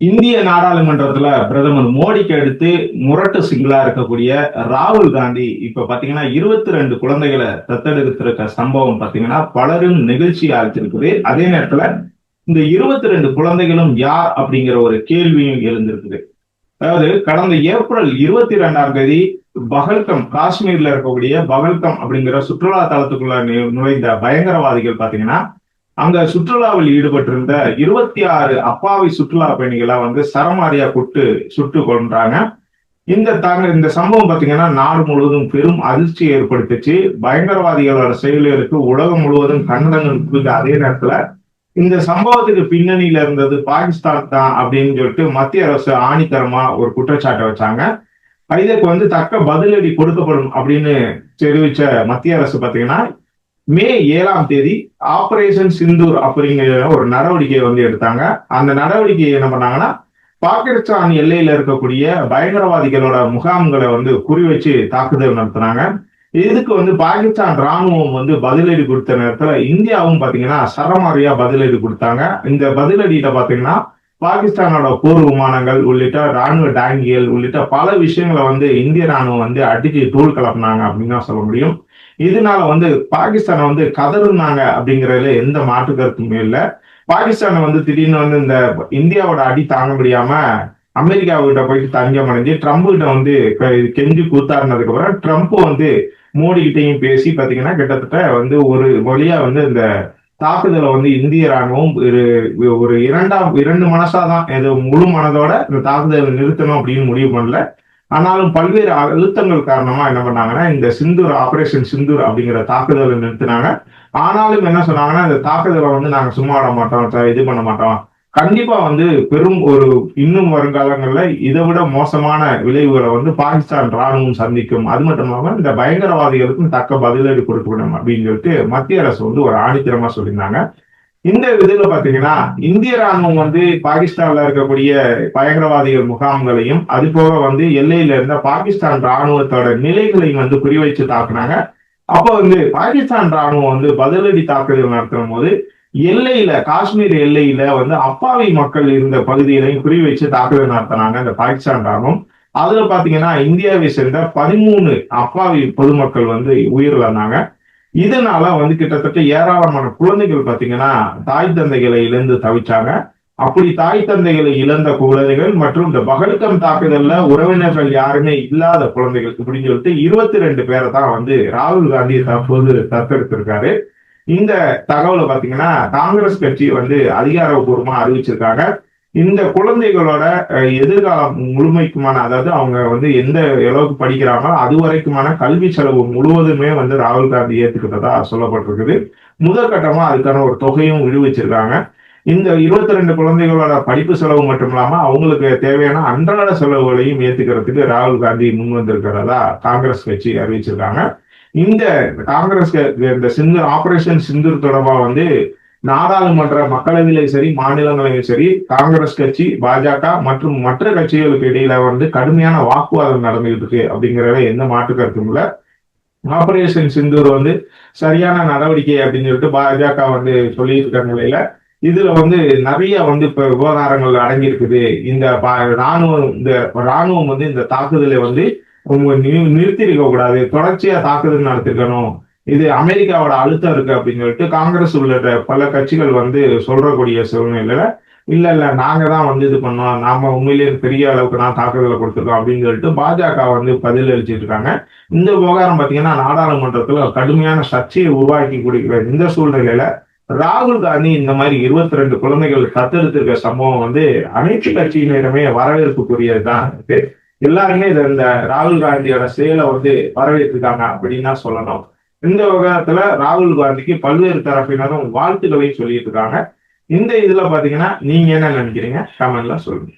இந்திய நாடாளுமன்றத்துல பிரதமர் மோடிக்கு அடுத்து முரட்டு சிங்களா இருக்கக்கூடிய ராகுல் காந்தி இப்ப பாத்தீங்கன்னா இருபத்தி ரெண்டு குழந்தைகளை தத்தெடுத்திருக்க சம்பவம் பாத்தீங்கன்னா பலரும் நிகழ்ச்சி அழைச்சிருக்குது அதே நேரத்துல இந்த இருபத்தி ரெண்டு குழந்தைகளும் யார் அப்படிங்கிற ஒரு கேள்வியும் எழுந்திருக்குது. அதாவது கடந்த ஏப்ரல் இருபத்தி ரெண்டாம் தேதி பகல்கம் காஷ்மீர்ல இருக்கக்கூடிய பகல்கம் அப்படிங்கிற சுற்றுலா தளத்துக்குள்ள நு- நுழைந்த பயங்கரவாதிகள் பாத்தீங்கன்னா அங்க சுற்றுலாவில் ஈடுபட்டிருந்த இருபத்தி ஆறு அப்பாவி சுற்றுலா பயணிகளை வந்து சரமாரியா குட்டு சுட்டு கொன்றாங்க. இந்த தாங்க இந்த சம்பவம் பாத்தீங்கன்னா நாடு முழுவதும் பெரும் அதிர்ச்சி ஏற்படுத்துச்சு. பயங்கரவாதிகளோட செயல்களுக்கு உலகம் முழுவதும் கண்டனங்கள் கொடுத்த அதே நேரத்துல. இந்த சம்பவத்துக்கு பின்னணியில இருந்தது பாகிஸ்தான் தான் அப்படின்னு சொல்லிட்டு மத்திய அரசு ஆணித்தரமா ஒரு குற்றச்சாட்டை வச்சாங்க. இதுக்கு வந்து தக்க பதிலடி கொடுக்கப்படும் அப்படின்னு தெரிவிச்ச மத்திய அரசு பாத்தீங்கன்னா மே ஏழாம் தேதி ஆபரேஷன் சிந்தூர் அப்படிங்கிற ஒரு நடவடிக்கையை வந்து எடுத்தாங்க. அந்த நடவடிக்கையை என்ன பண்ணாங்கன்னா பாகிஸ்தான் எல்லையில இருக்கக்கூடிய பயங்கரவாதிகளோட முகாம்களை வந்து குறி வச்சு தாக்குதல் நடத்துனாங்க. இதுக்கு வந்து பாகிஸ்தான் ராணுவம் வந்து பதிலடி கொடுத்த நேரத்துல இந்தியாவும் பாத்தீங்கன்னா சரமாரியா பதிலடி கொடுத்தாங்க. இந்த பதிலடியில பாத்தீங்கன்னா பாகிஸ்தானோட போர் விமானங்கள் உள்ளிட்ட ராணுவ டேங்கிகள் உள்ளிட்ட பல விஷயங்களை வந்து இந்திய ராணுவம் வந்து அடிச்சு தூள் கலப்புனாங்க அப்படின்னு தான் சொல்ல முடியும். இதனால வந்து பாகிஸ்தானை வந்து கதறுனாங்க அப்படிங்கறதுல எந்த மாற்று கருத்துமே இல்லை. பாகிஸ்தானை வந்து திடீர்னு வந்து இந்த இந்தியாவோட அடி தாங்க முடியாம அமெரிக்காவுக்கிட்ட போயிட்டு தஞ்சம் அடைஞ்சு ட்ரம்ப் கிட்ட வந்து கெஞ்சி கூத்தாடினதுக்கு அப்புறம் ட்ரம்ப் வந்து மோடி கிட்டையும் பேசி பாத்தீங்கன்னா கிட்டத்தட்ட வந்து ஒரு வழியா வந்து இந்த தாக்குதலை வந்து இந்திய ராணுவம் ஒரு ஒரு இரண்டாம் இரண்டு மனசாதான் இது முழு மனதோட இந்த தாக்குதலை நிறுத்தணும் அப்படின்னு முடிவு பண்ணல. ஆனாலும் பல்வேறு அழுத்தங்கள் காரணமா என்ன பண்ணாங்கன்னா இந்த சிந்தூர் ஆபரேஷன் சிந்தூர் அப்படிங்கிற தாக்குதலை நிறுத்தினாங்க. ஆனாலும் என்ன சொன்னாங்கன்னா இந்த தாக்குதலை வந்து நாங்க சும்மா விட மாட்டோம் இது பண்ண மாட்டோம். கண்டிப்பா வந்து பெரும் ஒரு இன்னும் வருங்காலங்கள்ல இதை விட மோசமான விளைவுகளை வந்து பாகிஸ்தான் ராணுவம் சந்திக்கும். அது மட்டும் இல்லாம இந்த பயங்கரவாதிகளுக்கும் தக்க பதிலடி கொடுக்கணும் அப்படின்னு சொல்லிட்டு மத்திய அரசு வந்து ஒரு ஆணித்தரமா சொல்லியிருந்தாங்க. இந்த இதுல பாத்தீங்கன்னா இந்திய ராணுவம் வந்து பாகிஸ்தான்ல இருக்கக்கூடிய பயங்கரவாதிகள் முகாம்களையும் அது போக வந்து எல்லையில இருந்த பாகிஸ்தான் ராணுவத்தோட நிலைகளையும் வந்து குறிவைச்சு தாக்குனாங்க. அப்போ வந்து பாகிஸ்தான் ராணுவம் வந்து பதிலடி தாக்குதல் நடத்தும் போது எல்லையில காஷ்மீர் எல்லையில வந்து அப்பாவி மக்கள் இருந்த பகுதிகளையும் குறிவைச்சு தாக்குதல் நடத்தினாங்க இந்த பாகிஸ்தான் ராணுவம் அதுல பாத்தீங்கன்னா இந்தியாவை சேர்ந்த பதிமூணு அப்பாவி பொதுமக்கள் வந்து உயிரிழந்தாங்க. இதனால வந்து கிட்டத்தட்ட ஏராளமான குழந்தைகள் பாத்தீங்கன்னா தாய் தந்தைகளை இழந்து தவிச்சாங்க. அப்படி தாய் தந்தைகளை இழந்த குழந்தைகள் மற்றும் இந்த பகல்கம் தாக்குதல்ல உறவினர்கள் யாருமே இல்லாத குழந்தைகள் அப்படின்னு சொல்லிட்டு இருபத்தி ரெண்டு பேரை தான் வந்து ராகுல் காந்தி தற்போது தத்தெடுத்திருக்காரு. இந்த தகவலை பாத்தீங்கன்னா காங்கிரஸ் கட்சி வந்து அதிகாரப்பூர்வமா அறிவிச்சிருக்காங்க. இந்த குழந்தைகளோட எதிர்காலம் முழுமைக்குமான அதாவது அவங்க வந்து எந்த அளவுக்கு படிக்கிறாங்களோ அது வரைக்குமான கல்வி செலவு முழுவதுமே வந்து ராகுல் காந்தி ஏத்துக்கிட்டதா சொல்லப்பட்டிருக்குது. முதற்கட்டமா அதுக்கான ஒரு தொகையும் விடுவிச்சிருக்காங்க. இந்த இருபத்தி ரெண்டு குழந்தைகளோட படிப்பு செலவு மட்டும் இல்லாம அவங்களுக்கு தேவையான அன்றாட செலவுகளையும் ஏத்துக்கிறதுக்கு ராகுல் காந்தி முன் வந்திருக்கிறதா காங்கிரஸ் கட்சி அறிவிச்சிருக்காங்க. இந்த காங்கிரஸ் இந்த சிந்து ஆபரேஷன் சிந்து தொடர்பா வந்து நாடாளுமன்ற மக்களவையிலும் சரி மாநிலங்களிலும் சரி காங்கிரஸ் கட்சி பாஜக மற்றும் மற்ற கட்சிகளுக்கு இடையில வந்து கடுமையான வாக்குவாதம் நடந்துகிட்டு இருக்கு அப்படிங்கிறத எந்த மாற்று கருத்தும் இல்ல. ஆபரேஷன் சிந்தூர் வந்து சரியான நடவடிக்கை அப்படின்னு சொல்லிட்டு பாஜக வந்து சொல்லிட்டு இருக்க நிலையில இதுல வந்து நிறைய வந்து இப்ப விவகாரங்கள் அடங்கி இருக்குது இந்த பா- ராணுவம் இந்த ராணுவம் வந்து இந்த தாக்குதலை வந்து நிறுத்தி இருக்க கூடாது. தொடர்ச்சியா தாக்குதல் நடத்திருக்கணும். இது அமெரிக்காவோட அழுத்தம் இருக்கு அப்படின்னு சொல்லிட்டு காங்கிரஸ் உள்ளிட்ட பல கட்சிகள் வந்து சொல்றக்கூடிய சூழ்நிலையில இல்ல இல்ல நாங்க தான் வந்து இது பண்ணோம். நாம உண்மையிலேயே பெரிய அளவுக்கு நான் தாக்குதலை கொடுத்துருக்கோம். அப்படின்னு சொல்லிட்டு பாஜக வந்து பதில் அளிச்சிட்டு இருக்காங்க. இந்த விவகாரம் பாத்தீங்கன்னா நாடாளுமன்றத்துல கடுமையான சர்ச்சையை உருவாக்கி கொடுக்கிற இந்த சூழ்நிலையில ராகுல் காந்தி இந்த மாதிரி இருபத்தி ரெண்டு குழந்தைகள் தத்தெடுத்திருக்க சம்பவம் வந்து அனைத்து கட்சியினருமே வரவேற்புக்குரியதுதான் இருக்கு எல்லாருமே இந்த ராகுல் காந்தியோட செயலை வந்து வரவேற்றிருக்காங்க அப்படின்னு தான் சொல்லணும். இந்த விவகாரத்துல ராகுல் காந்திக்கு பல்வேறு தரப்பினரும் வாழ்த்துக்களையும் சொல்லிட்டு இருக்காங்க. இந்த இதுல பாத்தீங்கன்னா நீங்க என்ன நினைக்கிறீங்க? கமெண்ட்ல சொல்லுங்க.